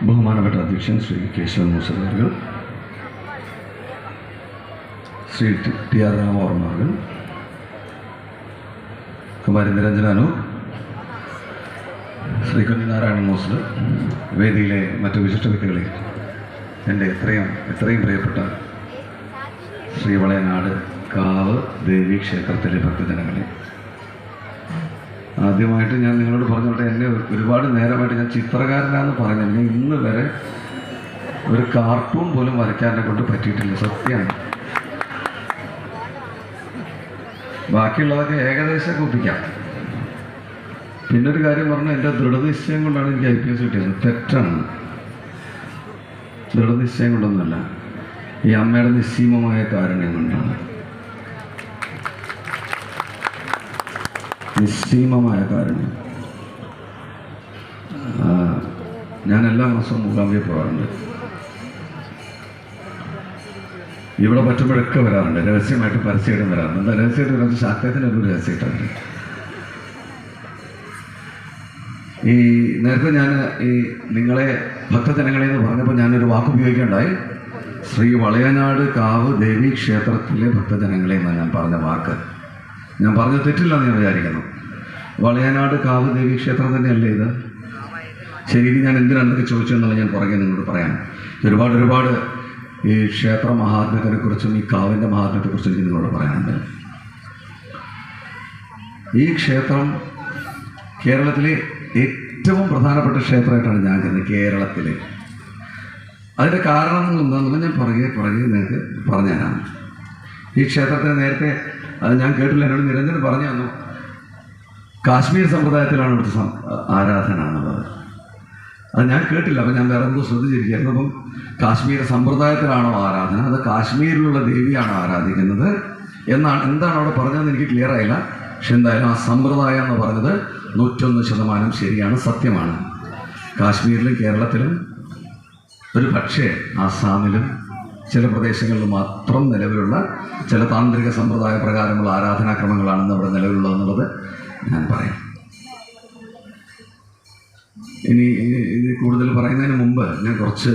ബഹുമാനപ്പെട്ട അധ്യക്ഷൻ ശ്രീ കേശവൻ മൂസവർഗൾ ശ്രീ ടി- ആർ രാമവർമ്മ അവർ കുമാരി നിരഞ്ജനാനു ശ്രീ കുഞ്ഞിനാരായണ മൂസർ വേദിയിലെ മറ്റു വിശിഷ്ട വ്യക്തികളെ എന്റെ എത്രയും എത്രയും പ്രിയപ്പെട്ട ശ്രീ വളയനാട് കാവ് ദേവി ക്ഷേത്രത്തിലെ ഭക്തജനങ്ങളെ ആദ്യമായിട്ട് ഞാൻ നിങ്ങളോട് പറഞ്ഞോട്ടെ എന്നെ ഒരുപാട് നേരമായിട്ട് ഞാൻ ചിത്രകാരനാന്ന് പറഞ്ഞു ഞാൻ ഇന്ന് വരെ ഒരു കാർട്ടൂൺ പോലും വരയ്ക്കാനെ കൊണ്ട് പറ്റിയിട്ടില്ല സത്യമാണ് ബാക്കിയുള്ളതൊക്കെ ഏകദേശം ഒപ്പിക്കാം. പിന്നെ ഒരു കാര്യം പറഞ്ഞാൽ എന്റെ ദൃഢനിശ്ചയം കൊണ്ടാണ് എനിക്ക് ഐ പി എസ് കിട്ടിയത്. തെറ്റാണ്. ദൃഢനിശ്ചയം കൊണ്ടൊന്നുമല്ല. ഈ അമ്മയുടെ നിസ്സീമമായ കാരുണ്യം കൊണ്ടാണ്. നിസ്സീമമായ കാരുണ്യം ഞാൻ എല്ലാ മാസവും മൂകാംബിയെ പോകാറുണ്ട്. ഇവിടെ പറ്റുമ്പോഴൊക്കെ വരാറുണ്ട്. രഹസ്യമായിട്ട് പരസ്യമായിട്ടും വരാറുണ്ട്. എന്താ രഹസ്യമായിട്ട് വരാൻ ശാക്തത്തിന് ഒരു രഹസ്യമായിട്ടാണ്. ഈ നേരത്തെ ഞാൻ ഈ നിങ്ങളെ ഭക്തജനങ്ങളെ എന്ന് പറഞ്ഞപ്പോൾ ഞാനൊരു വാക്ക് ഉപയോഗിക്കേണ്ടായി. ശ്രീ വളയനാട് കാവ് ദേവി ക്ഷേത്രത്തിലെ ഭക്തജനങ്ങളെ എന്നാണ് ഞാൻ പറഞ്ഞ വാക്ക്. ഞാൻ പറഞ്ഞ തെറ്റില്ലെന്ന് ഞാൻ വിചാരിക്കുന്നു. വളയനാട് കാവ് ദേവി ക്ഷേത്രം തന്നെയല്ലേ ഇത്? ശരി ഞാൻ എന്തിനാണ്ടൊക്കെ ചോദിച്ചു എന്നുള്ളത് ഞാൻ പുറകെ നിങ്ങളോട് പറയാം. ഒരുപാട് ഒരുപാട് ഈ ക്ഷേത്ര മഹാത്മ്യത്തിനെ കുറിച്ചും ഈ കാവിന്റെ മഹാത്മ്യത്തെ കുറിച്ചും എനിക്ക് നിങ്ങളോട് പറയാനുണ്ട്. ഈ ക്ഷേത്രം കേരളത്തിലെ ഏറ്റവും പ്രധാനപ്പെട്ട ക്ഷേത്രമായിട്ടാണ് ഞാൻ കരുതുന്നത് കേരളത്തിലെ. അതിന്റെ കാരണങ്ങൾ എന്താണെന്നുള്ള ഞാൻ പുറകെ പുറകെ നിങ്ങൾക്ക് പറഞ്ഞുതരാം. ഈ ക്ഷേത്രത്തിന് നേരത്തെ അത് ഞാൻ കേട്ടില്ല. എന്നോട് നിരഞ്ജൻ പറഞ്ഞു തന്നു. കാശ്മീർ സമ്പ്രദായത്തിലാണ് ഇവിടുത്തെ ആരാധന എന്നുള്ളത് അത് ഞാൻ കേട്ടില്ല. അപ്പം ഞാൻ വേറെ എന്തോ ശ്രദ്ധിച്ചിരിക്കുകയായിരുന്നു. അപ്പം കാശ്മീർ സമ്പ്രദായത്തിലാണോ ആരാധന? അത് കാശ്മീരിലുള്ള ദേവിയാണോ ആരാധിക്കുന്നത്? എന്നാണ് എന്താണ് അവിടെ പറഞ്ഞതെന്ന് എനിക്ക് ക്ലിയർ ആയില്ല. പക്ഷെ എന്തായാലും ആ സമ്പ്രദായം എന്ന് പറഞ്ഞത് നൂറ്റൊന്ന് ശതമാനം ശരിയാണ് സത്യമാണ്. കാശ്മീരിലും കേരളത്തിലും ഒരു പക്ഷേ ആസാമിലും ചില പ്രദേശങ്ങളിൽ മാത്രം നിലവിലുള്ള ചില താന്ത്രിക സമ്പ്രദായ പ്രകാരമുള്ള ആരാധനാക്രമങ്ങളാണെന്ന് അവിടെ നിലവിലുള്ളതെന്നുള്ളത് ഞാൻ പറയാം. ഇനി ഇത് കൂടുതൽ പറയുന്നതിന് മുമ്പ് ഞാൻ കുറച്ച്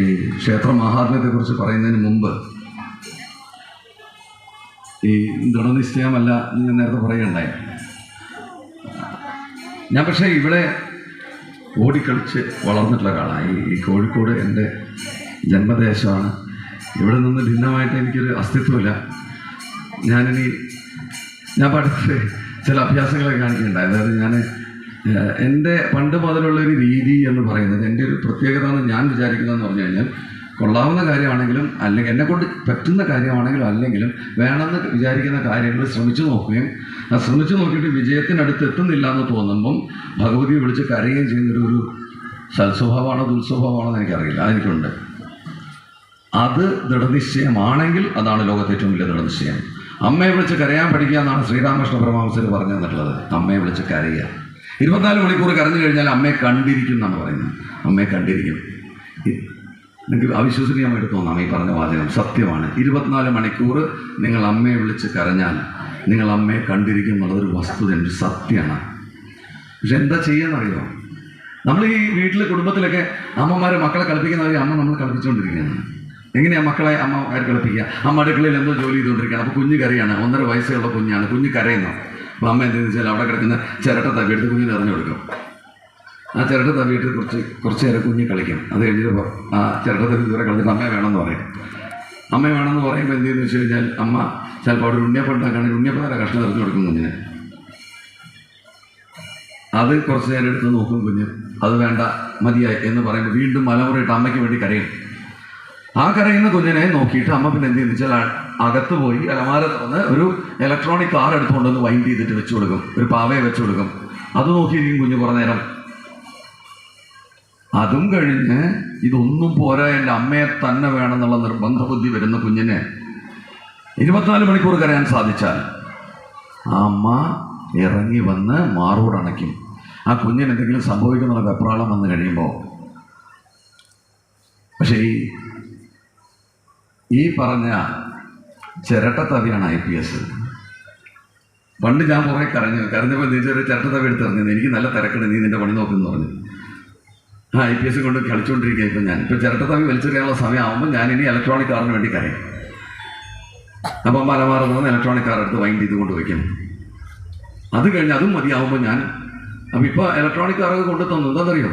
ഈ ക്ഷേത്ര മഹാത്മ്യത്തെക്കുറിച്ച് പറയുന്നതിന് മുമ്പ് ഈ ദൃഢനിശ്ചയമല്ല ഞാൻ നേരത്തെ പറയുകയുണ്ടായി. ഞാൻ പക്ഷേ ഇവിടെ ഓടിക്കളിച്ച് വളർന്നിട്ടുള്ള ഈ ഈ കോഴിക്കോട് എന്റെ ജന്മദേശമാണ്. ഇവിടെ നിന്ന് ഭിന്നമായിട്ട് എനിക്കൊരു അസ്തിത്വമില്ല. ഞാനിനി ഞാൻ പഠിച്ച് ചില അഭ്യാസങ്ങളൊക്കെ കാണിക്കുന്നുണ്ടായി അതായത് ഞാൻ എന്റെ പണ്ട് മുതലുള്ളൊരു രീതി എന്ന് പറയുന്നത് എന്റെ ഒരു പ്രത്യേകത എന്ന് ഞാൻ വിചാരിക്കുന്നതെന്ന് പറഞ്ഞു കഴിഞ്ഞാൽ കൊള്ളാവുന്ന കാര്യമാണെങ്കിലും അല്ലെങ്കിൽ എന്നെക്കൊണ്ട് പറ്റുന്ന കാര്യമാണെങ്കിലും അല്ലെങ്കിലും വേണമെന്ന് വിചാരിക്കുന്ന കാര്യങ്ങൾ ശ്രമിച്ചു നോക്കുകയും ആ ശ്രമിച്ചു നോക്കിയിട്ട് വിജയത്തിനടുത്ത് എത്തുന്നില്ല എന്ന് തോന്നുമ്പം ഭഗവതിയെ വിളിച്ച് കരയുകയും ചെയ്യുന്നൊരു ഒരു സൽസ്വഭാവമാണോ ദുൽസ്വഭാവമാണോ എന്ന് എനിക്കറിയില്ല. അതെനിക്കുണ്ട്. അത് ദൃഢനിശ്ചയമാണെങ്കിൽ അതാണ് ലോകത്തെ ഏറ്റവും വലിയ ദൃഢനിശ്ചയം. അമ്മയെ വിളിച്ച് കരയാൻ പഠിക്കുക എന്നാണ് ശ്രീരാമകൃഷ്ണ പരമഹംസർ പറഞ്ഞു തന്നിട്ടുള്ളത്. അമ്മയെ വിളിച്ച് കരയുക. ഇരുപത്തിനാല് മണിക്കൂർ കരഞ്ഞു കഴിഞ്ഞാൽ അമ്മയെ കണ്ടിരിക്കും എന്നാണ് പറയുന്നത്. അമ്മയെ കണ്ടിരിക്കും. നിങ്ങൾക്ക് അവിശ്വസനീയമായിട്ട് തോന്നാം ഈ പറഞ്ഞ വാചകം. സത്യമാണ്. ഇരുപത്തിനാല് മണിക്കൂർ നിങ്ങൾ അമ്മയെ വിളിച്ച് കരഞ്ഞാൽ നിങ്ങൾ അമ്മയെ കണ്ടിരിക്കും എന്നുള്ളതൊരു വസ്തുത എന്റെ സത്യമാണ്. പക്ഷെ എന്താ ചെയ്യാന്നറിയോ നമ്മൾ ഈ വീട്ടിലെ കുടുംബത്തിലൊക്കെ അമ്മമാരെ മക്കളെ കളിപ്പിക്കുന്നവരെ അമ്മ നമ്മൾ കളിപ്പിച്ചുകൊണ്ടിരിക്കുകയാണ്. എങ്ങനെയാ മക്കളെ അമ്മ കളിപ്പിക്കുക? അമ്മ അടുക്കളയിൽ എന്തോ ജോലി ചെയ്തുകൊണ്ടിരിക്കുകയാണ്. അപ്പോൾ കുഞ്ഞ് കരയാണ്. ഒന്നര വയസ്സുള്ള കുഞ്ഞാണ്. കുഞ്ഞ് കരയുന്നു. അപ്പോൾ അമ്മ എന്തെന്ന് വെച്ചാൽ അവിടെ കിടക്കുന്ന ചിരട്ട തവിയെടുത്ത് കുഞ്ഞിന് എറിഞ്ഞു കൊടുക്കും. ആ ചിരട്ട തവിയിട്ട് കുറച്ച് കുറച്ച് നേരം കുഞ്ഞ് കളിക്കും. അത് കഴിഞ്ഞിട്ട് ആ ചിരട്ട തവി ദൂരെ കളിച്ചിട്ട് അമ്മ വേണമെന്ന് പറയും. അമ്മ വേണമെന്ന് പറയുമ്പോൾ എന്ത് ചെയ്യുന്നു വെച്ച് കഴിഞ്ഞാൽ അമ്മ ചിലപ്പോൾ അവിടെ ഉണ്ണിയപ്പം ഉണ്ടാക്കുകയാണെങ്കിൽ ഉണ്ണിയപ്പനെ കഷ്ണം എറിഞ്ഞു കൊടുക്കും കുഞ്ഞിന്. അത് കുറച്ച് നേരം എടുത്ത് നോക്കും കുഞ്ഞ്. അത് വേണ്ട മതിയായി എന്ന് പറയുമ്പോൾ വീണ്ടും മലമുറയിട്ട് അമ്മയ്ക്ക് വേണ്ടി കരയും. ആ കരയുന്ന കുഞ്ഞിനെ നോക്കിയിട്ട് അമ്മ പിന്നെ എന്ത് വെച്ചാൽ അകത്ത് പോയി അലമാര തുറന്ന് ഒരു ഇലക്ട്രോണിക് കാർ എടുത്തുകൊണ്ടൊന്ന് വൈൻഡ് ചെയ്തിട്ട് വെച്ചു കൊടുക്കും. ഒരു പാവയെ വെച്ചു കൊടുക്കും. അത് നോക്കിയിരിക്കും കുഞ്ഞ് കുറേ നേരം. അതും കഴിഞ്ഞ് ഇതൊന്നും പോരാ എന്റെ അമ്മയെ തന്നെ വേണമെന്നുള്ള നിർബന്ധ ബുദ്ധി വരുന്ന കുഞ്ഞിനെ ഇരുപത്തിനാല് മണിക്കൂർ കരയാൻ സാധിച്ചാൽ ആ അമ്മ ഇറങ്ങി വന്ന് മാറോട് അണയ്ക്കും. ആ കുഞ്ഞിന് എന്തെങ്കിലും സംഭവിക്കുന്നുള്ള വെപ്രാളം വന്നു കഴിയുമ്പോൾ. പക്ഷേ ഈ ഈ പറഞ്ഞ ചിരട്ടത്തവിയാണ് ഐ പി എസ്. പണ്ട് ഞാൻ കുറേ കരഞ്ഞു. കരഞ്ഞപ്പോൾ നീ ചെറിയ ചിരട്ടത്തവി എടുത്തെറിഞ്ഞത് എനിക്ക് നല്ല തിരക്കുണ്ട്. നീ നിന്റെ പണി നോക്കുന്നു പറഞ്ഞു. ആ ഐ പി എസ് കൊണ്ട് കളിച്ചുകൊണ്ടിരിക്കുക ഇപ്പം ഞാൻ. ഇപ്പം ചിരട്ടത്തവി വലിച്ചെറിയാനുള്ള സമയമാകുമ്പോൾ ഞാൻ ഇനി ഇലക്ട്രോണിക് കാറിന് വേണ്ടി കരയും. അപ്പം മലമാറ് പോകുന്ന ഇലക്ട്രോണിക് കാർ എടുത്ത് വൈൻഡ് ചെയ്ത് കൊണ്ട് വയ്ക്കും. അത് കഴിഞ്ഞ് അതും മതിയാവുമ്പോൾ ഞാൻ അപ്പം ഇപ്പോൾ ഇലക്ട്രോണിക് കാറൊക്കെ കൊണ്ട് തന്നു. എന്താണെന്നറിയോ?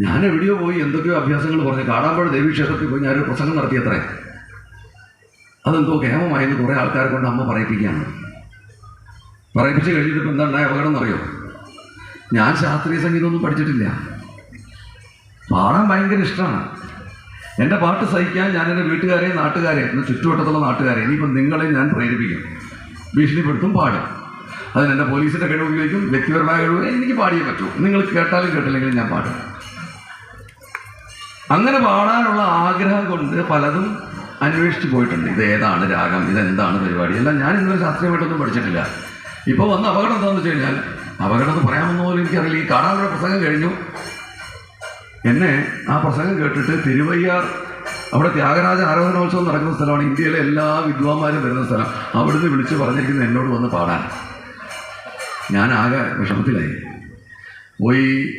ഞാൻ എവിടെയോ പോയി എന്തൊക്കെയോ അഭ്യാസങ്ങൾ പറഞ്ഞു. കാടാമ്പഴ ദേവീക്ഷേത്രത്തിൽ പോയി ഞാനൊരു പ്രസംഗം നടത്തിയത്രേ അതെന്തോ കേമമായെന്ന് കുറേ ആൾക്കാരെ കൊണ്ട് അമ്മ പറയിപ്പിക്കുകയാണ്. പറയിപ്പിച്ച് കഴിഞ്ഞിട്ട് എന്താ ഉണ്ടായ അപകടം എന്നറിയോ ഞാൻ ശാസ്ത്രീയ സംഗീതമൊന്നും പഠിച്ചിട്ടില്ല. പാടാൻ ഭയങ്കര ഇഷ്ടമാണ്. എന്റെ പാട്ട് സഹിക്കാൻ ഞാൻ എന്റെ വീട്ടുകാരെ നാട്ടുകാരെ എന്റെ ചുറ്റുവട്ടത്തുള്ള നാട്ടുകാരെ ഇനിയിപ്പം നിങ്ങളെ ഞാൻ പ്രേരിപ്പിക്കും. ഭീഷണിപ്പെടുത്തും പാടും. അതിന് എന്റെ പോലീസിന്റെ കഴിവ് ഉപയോഗിക്കും വ്യക്തിപരമായ കഴിവ് എനിക്ക് പാടിയേ പറ്റൂ. നിങ്ങൾ കേട്ടാലും കേട്ടില്ലെങ്കിലും ഞാൻ പാടും. അങ്ങനെ പാടാനുള്ള ആഗ്രഹം കൊണ്ട് പലതും അന്വേഷിച്ച് പോയിട്ടുണ്ട്. ഇത് ഏതാണ് രാഗം? ഇതെന്താണ് പരിപാടി? എല്ലാം ഞാൻ ഇന്നലെ ശാസ്ത്രീയമായിട്ടൊന്നും പഠിച്ചിട്ടില്ല. ഇപ്പോൾ വന്ന അപകടം എന്താണെന്ന് വെച്ച് കഴിഞ്ഞാൽ അപകടം എന്ന് പറയാമെന്ന് പോലും എനിക്കറിയില്ല. ഈ കാടാമ്പുഴ പ്രസംഗം കഴിഞ്ഞു. എന്നെ ആ പ്രസംഗം കേട്ടിട്ട് തിരുവയ്യാർ അവിടെ ത്യാഗരാജ ആരാധനോത്സവം നടക്കുന്ന സ്ഥലമാണ്. ഇന്ത്യയിലെ എല്ലാ വിദ്വാന്മാരും വരുന്ന സ്ഥലം. അവിടുന്ന് വിളിച്ച് പറഞ്ഞിരിക്കുന്നത് എന്നോട് വന്ന് പാടാൻ. ഞാൻ ആകെ വിഷമത്തിലായി. പോയി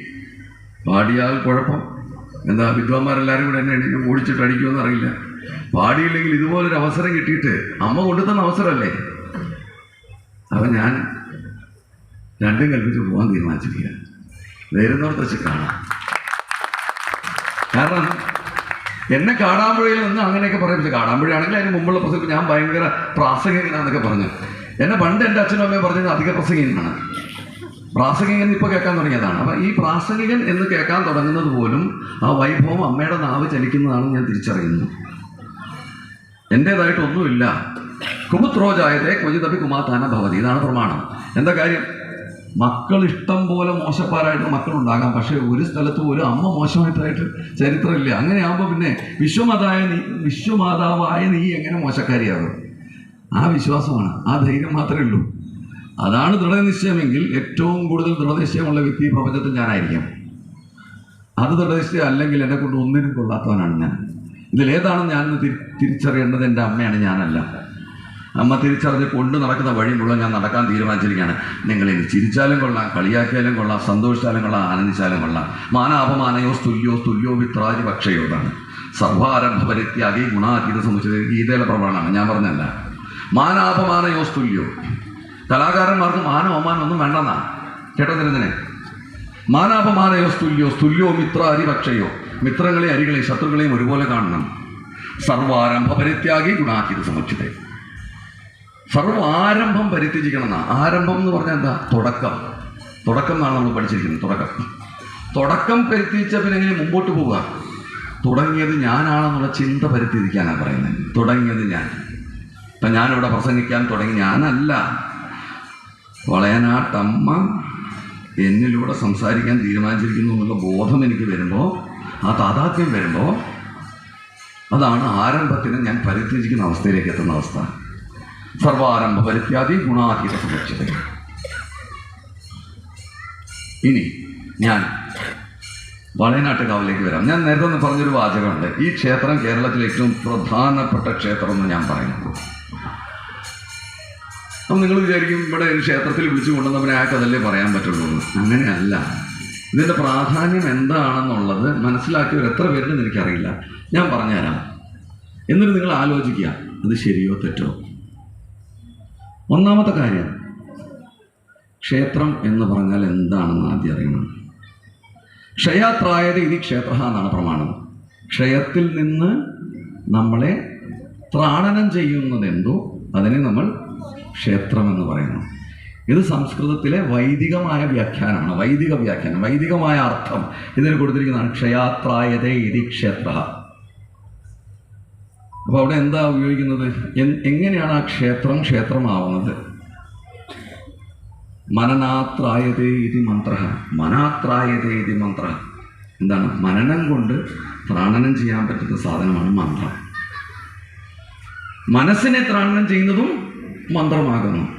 പാടിയാൽ കുഴപ്പം. എന്താ വിദ്വാന്മാരെല്ലാവരും കൂടെ എന്നെ ഓടിച്ചിട്ട് അടിക്കുമെന്ന് അറിയില്ല. പാടിയില്ലെങ്കിൽ ഇതുപോലൊരു അവസരം കിട്ടിയിട്ട് അമ്മ കൊണ്ടുതന്ന അവസരമല്ലേ? അപ്പം ഞാൻ രണ്ടും കൽപ്പിച്ച് പോകാൻ തീരുമാനിച്ചിരിക്കുക വരുന്നവർക്ക് വെച്ച് കാണാം. കാരണം എന്നെ കാടാമ്പുഴയിൽ നിന്ന് അങ്ങനെയൊക്കെ പറയിപ്പിച്ചു കാടാമ്പുഴയാണെങ്കിൽ അതിന് മുമ്പുള്ള പ്രസംഗം ഞാൻ ഭയങ്കര പ്രാസംഗികനാന്നൊക്കെ പറഞ്ഞു. എന്നെ പണ്ട് എന്റെ അച്ഛനും അമ്മയും പറഞ്ഞത് അധിക പ്രസംഗികനാണ്. പ്രാസംഗികൻ ഇപ്പോൾ കേൾക്കാൻ തുടങ്ങിയതാണ്. അപ്പം ഈ പ്രാസംഗികൻ എന്ന് കേൾക്കാൻ തുടങ്ങുന്നത് പോലും ആ വൈഭവം അമ്മയുടെ നാവ് ചലിക്കുന്നതാണെന്ന് ഞാൻ തിരിച്ചറിയുന്നു എന്റേതായിട്ടൊന്നുമില്ല കുമുത്രോജായത്തെ ക്വചിതപി കുമാതാന ഭവതി. ഇതാണ് പ്രമാണം. എന്താ കാര്യം? മക്കൾ ഇഷ്ടം പോലെ മോശക്കാരായിട്ട് മക്കളുണ്ടാകാം. പക്ഷേ ഒരു സ്ഥലത്തും ഒരു അമ്മ മോശമായിട്ടായിട്ട് ചരിത്രമില്ല. അങ്ങനെയാകുമ്പോൾ പിന്നെ വിശ്വമാതായ നീ വിശ്വമാതാവായ നീ എങ്ങനെ മോശക്കാരിയാകും? ആ വിശ്വാസമാണ്. ആ ധൈര്യം മാത്രമേ ഉള്ളൂ. അതാണ് ദൃഢനിശ്ചയമെങ്കിൽ ഏറ്റവും കൂടുതൽ ദൃഢനിശ്ചയമുള്ള വ്യക്തി പ്രപഞ്ചത്തിൽ ഞാനായിരിക്കാം. അത് ദൃഢനിശ്ചയം അല്ലെങ്കിൽ എന്നെക്കൊണ്ട് ഒന്നിനും കൊള്ളാത്തവനാണ് ഞാൻ. ഇതിലേതാണ് ഞാൻ തിരി- തിരിച്ചറിയേണ്ടത്? എന്റെ അമ്മയാണ് ഞാനല്ല. അമ്മ തിരിച്ചറിഞ്ഞ് കൊണ്ടു നടക്കുന്ന വഴി മുഴുവൻ ഞാൻ നടക്കാൻ തീരുമാനിച്ചിരിക്കുകയാണ്. നിങ്ങൾ ചിരിച്ചാലും കൊള്ളാം കളിയാക്കിയാലും കൊള്ളാം സന്തോഷിച്ചാലും കൊള്ളാം ആനന്ദിച്ചാലും കൊള്ളാം. മാനാപമാനയോ സ്തുല്യോ സ്തുല്യോ വിത്രാജി പക്ഷയോ സർവാരംഭപരിത്യാഗി സർവാരംഭ പരിത്യാഗി ഗുണാതീത സമുച്ചത് ഗീതയിലെ പ്രമാണമാണ്. ഞാൻ പറഞ്ഞല്ല മാനാപമാനയോ സ്തുല്യോ. കലാകാരന്മാർക്ക് മാനോ അപമാനം ഒന്നും വേണ്ടെന്നാണ് കേട്ടോ തിരുന്നനെ മാനാപമാനയോ സ്തുല്യോ സ്തുല്യോ മിത്രാരി അരിപക്ഷയോ മിത്രങ്ങളെ അരികളെ ശത്രുക്കളെയും ഒരുപോലെ കാണണം. സർവാരംഭ പരിത്യാഗി ഗുണാതീത സമുച്ചിതേ സർവാരംഭം പരിത്യജിക്കണം എന്നാ. ആരംഭം എന്ന് പറഞ്ഞാൽ എന്താ? തുടക്കം. തുടക്കം എന്നാണ് നമ്മൾ പഠിച്ചിരിക്കുന്നത് തുടക്കം. തുടക്കം പരിത്യജിച്ച പിന്നെ എങ്ങനെ മുമ്പോട്ട് പോവുക? തുടങ്ങിയത് ഞാനാണെന്നുള്ള ചിന്ത പരിത്യജിക്കാനാണ് പറയുന്നത്. തുടങ്ങിയത് ഞാൻ. ഇപ്പം ഞാനിവിടെ പ്രസംഗിക്കാൻ തുടങ്ങി. ഞാനല്ല. വളയനാട്ടമ്മ എന്നിലൂടെ സംസാരിക്കാൻ തീരുമാനിച്ചിരിക്കുന്നു എന്നുള്ള ബോധം എനിക്ക് വരുമ്പോൾ ആ താതാത്മ്യം വരുമ്പോൾ അതാണ് ആരംഭത്തിന് ഞാൻ പരിത്യജിക്കുന്ന അവസ്ഥയിലേക്ക് എത്തുന്ന അവസ്ഥ. സർവാരംഭ പരിത്യാദി ഗുണാതീത സുരക്ഷിത. ഇനി ഞാൻ വളയനാട്ടുകാവിലേക്ക് വരാം. ഞാൻ നേരത്തെ ഒന്ന് പറഞ്ഞൊരു വാചകമുണ്ട്. ഈ ക്ഷേത്രം കേരളത്തിലെ ഏറ്റവും പ്രധാനപ്പെട്ട ക്ഷേത്രം എന്ന് ഞാൻ പറയുന്നു. അപ്പം നിങ്ങൾ വിചാരിക്കും ഇവിടെ ക്ഷേത്രത്തിൽ വിളിച്ചു കൊണ്ടുവന്നവനെ ആ അതല്ലേ പറയാൻ പറ്റുള്ളൂ അങ്ങനെയല്ല. ഇതിന്റെ പ്രാധാന്യം എന്താണെന്നുള്ളത് മനസ്സിലാക്കിയവർ എത്ര പേരുണ്ടെന്ന് എനിക്കറിയില്ല. ഞാൻ പറഞ്ഞുതരാം. എന്നിട്ട് നിങ്ങൾ ആലോചിക്കുക അത് ശരിയോ തെറ്റോ? ഒന്നാമത്തെ കാര്യം ക്ഷേത്രം എന്ന് പറഞ്ഞാൽ എന്താണെന്ന് ആദ്യം അറിയണം. ക്ഷയാത്രായത് ഇനി ക്ഷേത്ര എന്നാണ് പ്രമാണം. ക്ഷയത്തിൽ നിന്ന് നമ്മളെ ത്രാണനം ചെയ്യുന്നതെന്തോ അതിനെ നമ്മൾ ക്ഷേത്രം എന്ന് പറയുന്നു. ഇത് സംസ്കൃതത്തിലെ വൈദികമായ വ്യാഖ്യാനമാണ്. വൈദിക വ്യാഖ്യാനം വൈദികമായ അർത്ഥം. ഇതിന് കൊടുത്തിരിക്കുന്നതാണ് ക്ഷയാത്രായതേ ഇതി ക്ഷേത്ര. അപ്പോൾ അവിടെ എന്താ ഉപയോഗിക്കുന്നത്? എങ്ങനെയാണ് ആ ക്ഷേത്രം ക്ഷേത്രമാവുന്നത്? മനനാത്രായതേ ഇതി മന്ത്ര. മനാത്രായതേ ഇതി മന്ത്ര. എന്താണ്? മനനം കൊണ്ട് ത്രാണനം ചെയ്യാൻ പറ്റുന്ന സാധനമാണ് മന്ത്രം. മനസ്സിനെ ത്രാണനം ചെയ്യുന്നതും മന്ത്രമാകുന്നു.